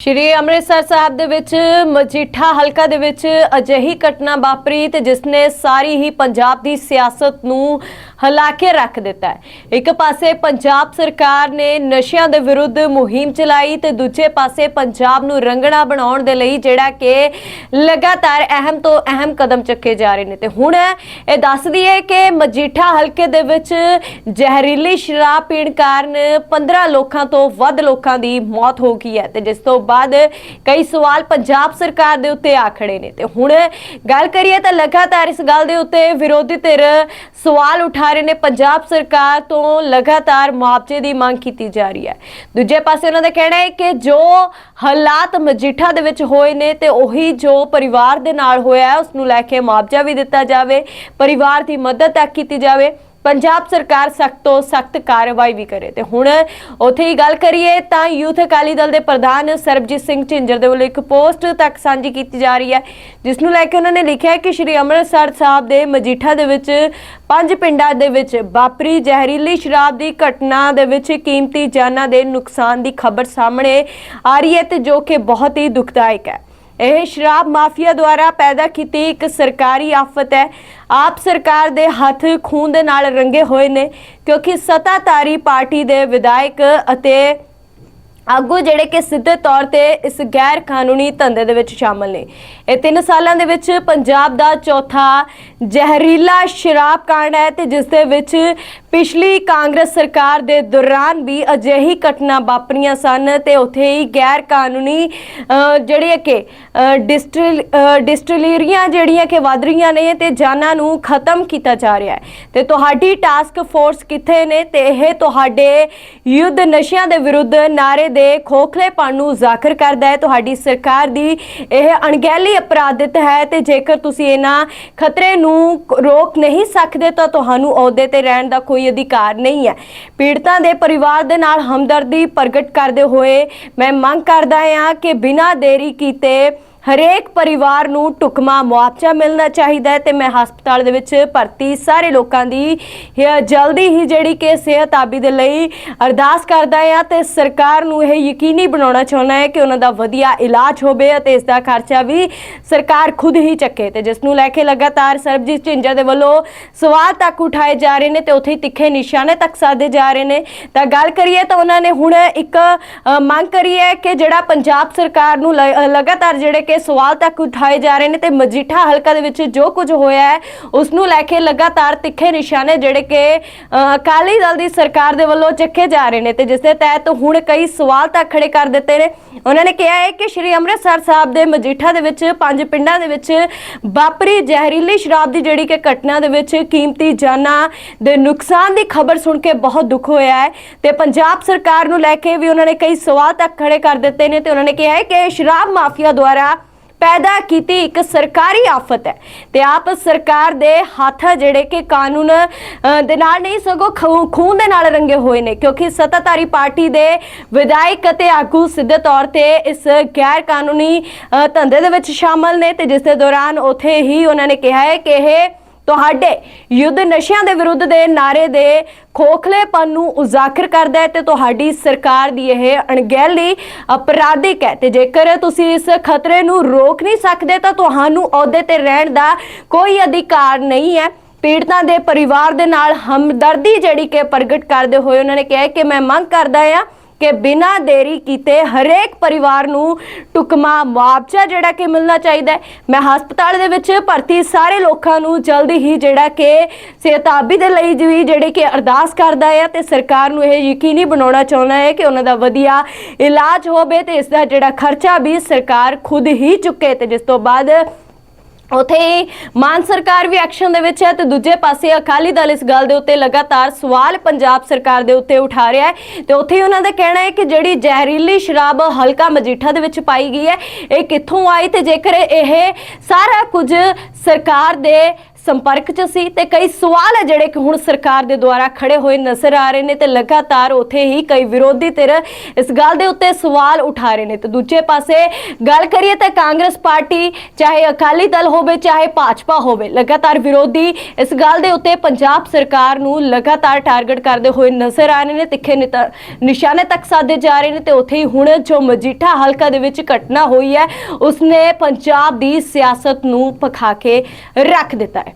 ਸ਼੍ਰੀ ਅੰਮ੍ਰਿਤਸਰ ਸਾਹਿਬ ਦੇ ਵਿੱਚ ਮਜੀਠਾ ਹਲਕਾ ਦੇ ਵਿੱਚ ਅਜਿਹੀ ਘਟਨਾ ਵਾਪਰੀ ਤੇ ਜਿਸ ਨੇ ਸਾਰੀ ਹੀ ਪੰਜਾਬ ਦੀ ਸਿਆਸਤ ਨੂੰ ਹਿਲਾ ਕੇ ਰੱਖ ਦਿੱਤਾ ਹੈ। ਇੱਕ ਪਾਸੇ ਪੰਜਾਬ ਸਰਕਾਰ ਨੇ ਨਸ਼ਿਆਂ ਦੇ ਵਿਰੁੱਧ ਮੁਹਿੰਮ ਚਲਾਈ ਤੇ ਦੂਜੇ ਪਾਸੇ ਪੰਜਾਬ ਨੂੰ ਰੰਗਣਾ ਬਣਾਉਣ ਦੇ ਲਈ ਜਿਹੜਾ ਕਿ ਲਗਾਤਾਰ ਅਹਿਮ ਤੋਂ ਅਹਿਮ ਕਦਮ ਚੱਕੇ ਜਾ ਰਹੇ ਨੇ। ਤੇ ਹੁਣ ਇਹ ਦੱਸ ਦਈਏ ਕਿ ਮਜੀਠਾ ਹਲਕੇ ਦੇ ਵਿੱਚ ਜ਼ਹਿਰੀਲੀ ਸ਼ਰਾਬ ਪੀਣ ਕਾਰਨ 15 ਲੋਕਾਂ ਤੋਂ ਵੱਧ ਲੋਕਾਂ ਦੀ ਮੌਤ ਹੋ ਗਈ ਹੈ ਤੇ ਜਿਸ ਤੋਂ ਬਾਅਦ ਕਈ ਸਵਾਲ ਪੰਜਾਬ ਸਰਕਾਰ ਦੇ ਉੱਤੇ ਆ ਖੜੇ ਨੇ। ਤੇ ਹੁਣ ਗੱਲ ਕਰੀਏ ਤਾਂ ਲਗਾਤਾਰ ਇਸ ਗੱਲ ਦੇ ਉੱਤੇ ਵਿਰੋਧੀ ਧਿਰ ਸਵਾਲ ਉਠਾ ਰਹੇ ਨੇ, ਪੰਜਾਬ ਸਰਕਾਰ ਤੋਂ ਲਗਾਤਾਰ ਮੁਆਵਜ਼ੇ ਦੀ ਮੰਗ ਕੀਤੀ ਜਾ ਰਹੀ ਹੈ। ਦੂਜੇ ਪਾਸੇ ਉਹਨਾਂ ਦਾ ਕਹਿਣਾ ਹੈ ਕਿ ਜੋ ਹਾਲਾਤ ਮਜੀਠਾ ਦੇ ਵਿੱਚ ਹੋਏ ਨੇ ਤੇ ਉਹੀ ਜੋ ਪਰਿਵਾਰ ਦੇ ਨਾਲ ਹੋਇਆ ਹੈ ਉਸ ਨੂੰ ਲੈ ਕੇ ਮੁਆਵਜ਼ਾ ਵੀ ਦਿੱਤਾ ਜਾਵੇ, ਪਰਿਵਾਰ ਦੀ ਮਦਦ ਤੱਕ ਕੀਤੀ ਜਾਵੇ। ਪੰਜਾਬ ਸਰਕਾਰ ਸਖਤ ਤੋਂ ਸਖਤ ਕਾਰਵਾਈ ਵੀ ਕਰੇ। ਤੇ ਹੁਣ ਉੱਥੇ ਹੀ ਗੱਲ ਕਰੀਏ ਤਾਂ ਯੂਥ ਅਕਾਲੀ ਦਲ ਦੇ ਪ੍ਰਧਾਨ ਸਰਬਜੀਤ ਸਿੰਘ ਝਿੰਜਰ ਦੇ ਵੱਲੋਂ ਇੱਕ ਪੋਸਟ ਤੱਕ ਸਾਂਝੀ ਕੀਤੀ ਜਾ ਰਹੀ ਹੈ, ਜਿਸ ਨੂੰ ਲੈ ਕੇ ਉਹਨਾਂ ਨੇ ਲਿਖਿਆ ਹੈ ਕਿ ਸ਼੍ਰੀ ਅੰਮ੍ਰਿਤਸਰ ਸਾਹਿਬ ਦੇ ਮਜੀਠਾ ਦੇ ਵਿੱਚ ਪੰਜ ਪਿੰਡਾਂ ਦੇ ਵਿੱਚ ਵਾਪਰੀ ਜ਼ਹਿਰੀਲੀ ਸ਼ਰਾਬ ਦੀ ਘਟਨਾ ਦੇ ਵਿੱਚ ਕੀਮਤੀ ਜਾਨਾਂ ਦੇ ਨੁਕਸਾਨ ਦੀ ਖਬਰ ਸਾਹਮਣੇ ਆ ਰਹੀ ਹੈ ਤੇ ਜੋ ਕਿ ਬਹੁਤ ਹੀ ਦੁਖਦਾਇਕ ਹੈ। ਇਹ ਸ਼ਰਾਬ ਮਾਫੀਆ ਦੁਆਰਾ ਪੈਦਾ ਕੀਤੀ ਇੱਕ ਸਰਕਾਰੀ ਆਫਤ ਹੈ। ਆਪ ਸਰਕਾਰ ਦੇ ਹੱਥ ਖੂਨ ਦੇ ਨਾਲ ਰੰਗੇ ਹੋਏ ਨੇ, ਕਿਉਂਕਿ ਸੱਤਾਧਾਰੀ ਪਾਰਟੀ ਦੇ ਵਿਧਾਇਕ ਅਤੇ ਆਗੂ ਜਿਹੜੇ ਕਿ ਸਿੱਧੇ ਤੌਰ ਤੇ ਇਸ ਗੈਰ ਕਾਨੂੰਨੀ ਧੰਦੇ ਦੇ ਵਿੱਚ ਸ਼ਾਮਲ ਨੇ। ਇਹ 3 ਸਾਲਾਂ ਦੇ ਵਿੱਚ ਪੰਜਾਬ ਦਾ ਚੌਥਾ ਜ਼ਹਿਰੀਲਾ ਸ਼ਰਾਬ ਕਾਂਡ ਹੈ ਤੇ ਜਿਸ ਦੇ ਵਿੱਚ ਪਿਛਲੀ ਕਾਂਗਰਸ ਸਰਕਾਰ ਦੇ ਦੌਰਾਨ ਵੀ ਅਜਿਹੀ ਘਟਨਾ ਵਾਪਰੀਆਂ ਸਨ ਤੇ ਉੱਥੇ ਹੀ ਗੈਰ ਕਾਨੂੰਨੀ ਅਹ, ਜਿਹੜੇ ਕਿ ਅਹ, ਡਿਸਟਿਲ ਡਿਸਟਿਲਰੀਆਂ ਜਿਹੜੀਆਂ ਕਿ ਵਧ ਰਹੀਆਂ ਨੇ ਤੇ ਜਾਨਾਂ ਨੂੰ ਖਤਮ ਕੀਤਾ ਜਾ ਰਿਹਾ ਹੈ। ਤੇ ਤੁਹਾਡੀ ਟਾਸਕ ਫੋਰਸ ਕਿੱਥੇ ਨੇ ਤੇ ਇਹ ਤੁਹਾਡੇ ਯੁੱਧ ਨਸ਼ਿਆਂ ਦੇ ਵਿਰੁੱਧ ਨਾਰੇ ਦੇ ਖੋਖਲੇਪਣ ਨੂੰ ਜ਼ਾਕਰ ਕਰਦਾ ਹੈ। ਤੁਹਾਡੀ ਸਰਕਾਰ ਦੀ ਇਹ ਅਣਗਹਿਲੀ ਅਪਰਾਧਿਤ ਹੈ ਤੇ ਜੇਕਰ ਤੁਸੀਂ ਇਹਨਾਂ ਖਤਰੇ ਨੂੰ ਰੋਕ ਨਹੀਂ ਸਕਦੇ ਤਾਂ ਤੁਹਾਨੂੰ ਅਹੁਦੇ ਤੇ ਰਹਿਣ ਦਾ ਕੋਈ ਅਧਿਕਾਰ ਨਹੀਂ ਹੈ। ਪੀੜਤਾਂ ਦੇ ਪਰਿਵਾਰ ਦੇ ਨਾਲ ਹਮਦਰਦੀ ਪ੍ਰਗਟ ਕਰਦੇ ਹੋਏ ਮੈਂ ਮੰਗ ਕਰਦਾ ਹਾਂ ਕਿ ਬਿਨਾਂ ਦੇਰੀ ਕੀਤੇ ਹਰੇਕ ਪਰਿਵਾਰ ਨੂੰ ਟੁਕਮਾ ਮੁਆਵਜ਼ਾ ਮਿਲਣਾ ਚਾਹੀਦਾ ਹੈ ਤੇ ਮੈਂ ਹਸਪਤਾਲ ਦੇ ਵਿੱਚ ਭਰਤੀ ਸਾਰੇ ਲੋਕਾਂ ਦੀ ਜਲਦੀ ਹੀ ਜਿਹੜੀ ਕਿ ਸਿਹਤ ਆਬੀ ਦੇ ਲਈ ਅਰਦਾਸ ਕਰਦਾ ਹਾਂ ਤੇ ਸਰਕਾਰ ਨੂੰ ਇਹ ਯਕੀਨੀ ਬਣਾਉਣਾ ਚਾਹੁੰਦਾ ਹੈ ਕਿ ਉਹਨਾਂ ਦਾ ਵਧੀਆ ਇਲਾਜ ਹੋਵੇ ਅਤੇ ਇਸ ਦਾ ਖਰਚਾ ਵੀ ਸਰਕਾਰ ਖੁਦ ਹੀ ਚੱਕੇ ਤੇ ਜਿਸ ਨੂੰ ਲੈ ਕੇ ਲਗਾਤਾਰ ਸਰਬਜੀਤ ਝਿੰਜਰ ਦੇ ਵੱਲੋਂ ਸਵਾਲ ਤੱਕ ਉਠਾਏ ਜਾ ਰਹੇ ਨੇ ਤੇ ਉੱਥੇ ਹੀ ਤਿੱਖੇ ਨਿਸ਼ਾਨੇ ਤੱਕ ਸਾਧੇ ਜਾ ਰਹੇ ਨੇ। ਤਾਂ ਗੱਲ ਕਰੀਏ ਤਾਂ ਉਹਨਾਂ ਨੇ ਹੁਣ ਇੱਕ ਮੰਗ ਕਰੀ ਹੈ ਕਿ ਜਿਹੜਾ ਪੰਜਾਬ ਸਰਕਾਰ ਨੂੰ ਲ- ਲਗਾਤਾਰ ਜਿਹੜੇ ਕਿ ਸਵਾਲ ਤੱਕ ਉਠਾਏ ਜਾ ਰਹੇ ਨੇ ਤੇ ਮਜੀਠਾ ਹਲਕਾ ਦੇ ਵਿੱਚ ਜੋ ਕੁਝ ਹੋਇਆ ਹੈ, ਉਸ ਨੂੰ ਲੈ ਕੇ ਲਗਾਤਾਰ ਤਿੱਖੇ ਨਿਸ਼ਾਨੇ ਜਿਹੜੇ ਕਿ ਅਕਾਲੀ ਦਲ ਦੀ ਸਰਕਾਰ ਦੇ ਵੱਲੋਂ ਚੱਕੇ ਜਾ ਰਹੇ ਨੇ ਤੇ ਜਿਸ ਦੇ ਤਹਿਤ ਹੁਣ ਕਈ ਸਵਾਲ ਤੱਕ ਖੜੇ ਕਰ ਦਿੱਤੇ ਨੇ। ਉਹਨਾਂ ਨੇ ਕਿਹਾ ਹੈ ਕਿ ਸ਼੍ਰੀ ਅੰਮ੍ਰਿਤਸਰ ਸਾਹਿਬ ਦੇ ਮਜੀਠਾ ਦੇ ਵਿੱਚ ਪੰਜ ਪਿੰਡਾਂ ਦੇ ਵਿੱਚ ਵਾਪਰੀ ਜ਼ਹਿਰੀਲੀ ਸ਼ਰਾਬ ਦੀ ਜਿਹੜੀ ਕਿ ਘਟਨਾ ਦੇ ਵਿੱਚ ਕੀਮਤੀ ਜਾਨਾਂ ਦੇ ਨੁਕਸਾਨ ਦੀ ਖਬਰ ਸੁਣ ਕੇ ਬਹੁਤ ਦੁੱਖ ਹੋਇਆ ਹੈ ਤੇ ਪੰਜਾਬ ਸਰਕਾਰ ਨੂੰ ਲੈ ਕੇ ਵੀ ਉਹਨਾਂ ਨੇ ਕਈ ਸਵਾਲ ਤੱਕ ਖੜੇ ਕਰ ਦਿੱਤੇ ਨੇ ਤੇ ਉਹਨਾਂ ਨੇ ਕਿਹਾ ਹੈ ਕਿ ਸ਼ਰਾਬ ਮਾਫੀਆ ਦੁਆਰਾ ਪੈਦਾ ਕੀਤੀ ਇੱਕ ਸਰਕਾਰੀ ਆਫਤ ਹੈ ਤੇ ਆਪ ਸਰਕਾਰ ਦੇ ਹੱਥ ਜਿਹੜੇ ਕਿ ਕਾਨੂੰਨ ਦੇ ਨਾਲ ਨਹੀਂ, ਸਗੋਂ ਖੂ- ਖੂਨ ਦੇ ਨਾਲ ਰੰਗੇ ਹੋਏ ਨੇ, ਕਿਉਂਕਿ ਸੱਤਾਧਾਰੀ ਪਾਰਟੀ ਦੇ ਵਿਧਾਇਕ ਅਤੇ ਆਗੂ ਸਿੱਧੇ ਤੌਰ ਤੇ ਇਸ ਗੈਰ ਕਾਨੂੰਨੀ ਧੰਦੇ ਦੇ ਵਿੱਚ ਸ਼ਾਮਲ ਨੇ ਤੇ ਜਿਸ ਦੇ ਦੌਰਾਨ ਉਥੇ ਹੀ ਉਹਨਾਂ ਨੇ ਕਿਹਾ ਹੈ ਕਿ ਇਹ ਤੁਹਾਡੇ ਯੁੱਧ ਨਸ਼ਿਆਂ ਦੇ ਵਿਰੁੱਧ ਦੇ ਨਾਰੇ ਦੇ ਖੋਖਲੇਪਨ ਨੂੰ ਉਜਾਗਰ ਕਰਦਾ ਹੈ ਤੇ ਤੁਹਾਡੀ ਸਰਕਾਰ ਦੀ ਇਹ ਅਣਗਹਿਲੀ ਅਪਰਾਧਿਕ ਹੈ ਤੇ ਜੇਕਰ ਤੁਸੀਂ ਇਸ ਖਤਰੇ ਨੂੰ ਰੋਕ ਨਹੀਂ ਸਕਦੇ ਤਾਂ ਤੁਹਾਨੂੰ ਅਹੁਦੇ ਤੇ ਰਹਿਣ ਦਾ ਕੋਈ ਅਧਿਕਾਰ ਨਹੀਂ ਹੈ। ਪੀੜਤਾਂ ਦੇ ਪਰਿਵਾਰ ਦੇ ਨਾਲ ਹਮਦਰਦੀ ਜਿਹੜੀ ਕਿ ਪ੍ਰਗਟ ਕਰਦੇ ਹੋਏ ਉਹਨਾਂ ਨੇ ਕਿਹਾ ਕਿ ਮੈਂ ਮੰਗ ਕਰਦਾ ਹਾਂ ਕਿ ਬਿਨਾਂ ਦੇਰੀ ਕੀਤੇ ਹਰੇਕ ਪਰਿਵਾਰ ਨੂੰ ਟੁਕਮਾ ਮੁਆਵਜ਼ਾ ਜਿਹੜਾ ਕਿ ਮਿਲਣਾ ਚਾਹੀਦਾ ਹੈ। ਮੈਂ ਹਸਪਤਾਲ ਦੇ ਵਿੱਚ ਭਰਤੀ ਸਾਰੇ ਲੋਕਾਂ ਨੂੰ ਜਲਦੀ ਹੀ ਜਿਹੜਾ ਕਿ ਸਿਹਤਾਬੀ ਦੇ ਲਈ ਵੀ ਜਿਹੜੇ ਕਿ ਅਰਦਾਸ ਕਰਦਾ ਹੈ ਤੇ ਸਰਕਾਰ ਨੂੰ ਇਹ ਯਕੀਨੀ ਬਣਾਉਣਾ ਚਾਹੁੰਦਾ ਹੈ ਕਿ ਉਹਨਾਂ ਦਾ ਵਧੀਆ ਇਲਾਜ ਹੋਵੇ ਤੇ ਇਸ ਦਾ ਜਿਹੜਾ ਖਰਚਾ ਵੀ ਸਰਕਾਰ ਖੁਦ ਹੀ ਚੁੱਕੇ ਤੇ ਜਿਸ ਤੋਂ ਬਾਅਦ ਉਥੇ ਹੀ ਮਾਨ ਸਰਕਾਰ ਵੀ ਐਕਸ਼ਨ ਦੇ ਵਿੱਚ ਹੈ ਤੇ ਦੂਜੇ ਪਾਸੇ ਅਕਾਲੀ ਦਲ ਇਸ ਗੱਲ ਦੇ ਉੱਤੇ ਲਗਾਤਾਰ ਸਵਾਲ ਪੰਜਾਬ ਸਰਕਾਰ ਦੇ ਉੱਤੇ ਉਠਾ ਰਿਹਾ ਹੈ। ਤੇ ਉੱਥੇ ਹੀ ਉਹਨਾਂ ਦਾ ਕਹਿਣਾ ਹੈ ਕਿ ਜਿਹੜੀ ਜ਼ਹਿਰੀਲੀ ਸ਼ਰਾਬ ਹਲਕਾ ਮਜੀਠਾ ਦੇ ਵਿੱਚ ਪਾਈ ਗਈ ਹੈ, ਇਹ ਕਿੱਥੋਂ ਆਈ ਤੇ ਜੇਕਰ ਇਹ ਸਾਰਾ ਕੁਝ ਸਰਕਾਰ ਦੇ ਸੰਪਰਕ 'ਚ ਸੀ ਤੇ ਕਈ ਸਵਾਲ ਹੈ ਜਿਹੜੇ ਕਿ ਹੁਣ ਸਰਕਾਰ ਦੇ ਦੁਆਰਾ ਖੜੇ ਹੋਏ ਨਜ਼ਰ ਆ ਰਹੇ ਨੇ ਤੇ ਲਗਾਤਾਰ ਉਥੇ ਹੀ ਕਈ ਵਿਰੋਧੀ ਧਿਰ ਇਸ ਗੱਲ ਦੇ ਉੱਤੇ ਸਵਾਲ ਉਠਾ ਰਹੇ ਨੇ। ਤੇ ਦੂਜੇ ਪਾਸੇ ਗੱਲ ਕਰੀਏ ਤਾਂ ਕਾਂਗਰਸ ਪਾਰਟੀ, ਚਾਹੇ ਅਕਾਲੀ ਦਲ ਹੋਵੇ, ਚਾਹੇ ਭਾਜਪਾ ਹੋਵੇ, ਲਗਾਤਾਰ ਵਿਰੋਧੀ ਇਸ ਗੱਲ ਦੇ ਉੱਤੇ ਪੰਜਾਬ ਸਰਕਾਰ ਨੂੰ ਲਗਾਤਾਰ ਟਾਰਗੇਟ ਕਰਦੇ ਹੋਏ ਨਜ਼ਰ ਆ ਰਹੇ ਨੇ। ਤਿੱਖੇ ਨਿਤ- ਨਿਸ਼ਾਨੇ ਤੱਕ ਸਾਧੇ ਜਾ ਰਹੇ ਨੇ ਤੇ ਉੱਥੇ ਹੀ ਹੁਣ ਜੋ ਮਜੀਠਾ ਹਲਕਾ ਦੇ ਵਿੱਚ ਘਟਨਾ ਹੋਈ ਹੈ, ਉਸਨੇ ਪੰਜਾਬ ਦੀ ਸਿਆਸਤ ਨੂੰ ਪਖਾ ਕੇ ਰੱਖ ਦਿੱਤਾ ਹੈ।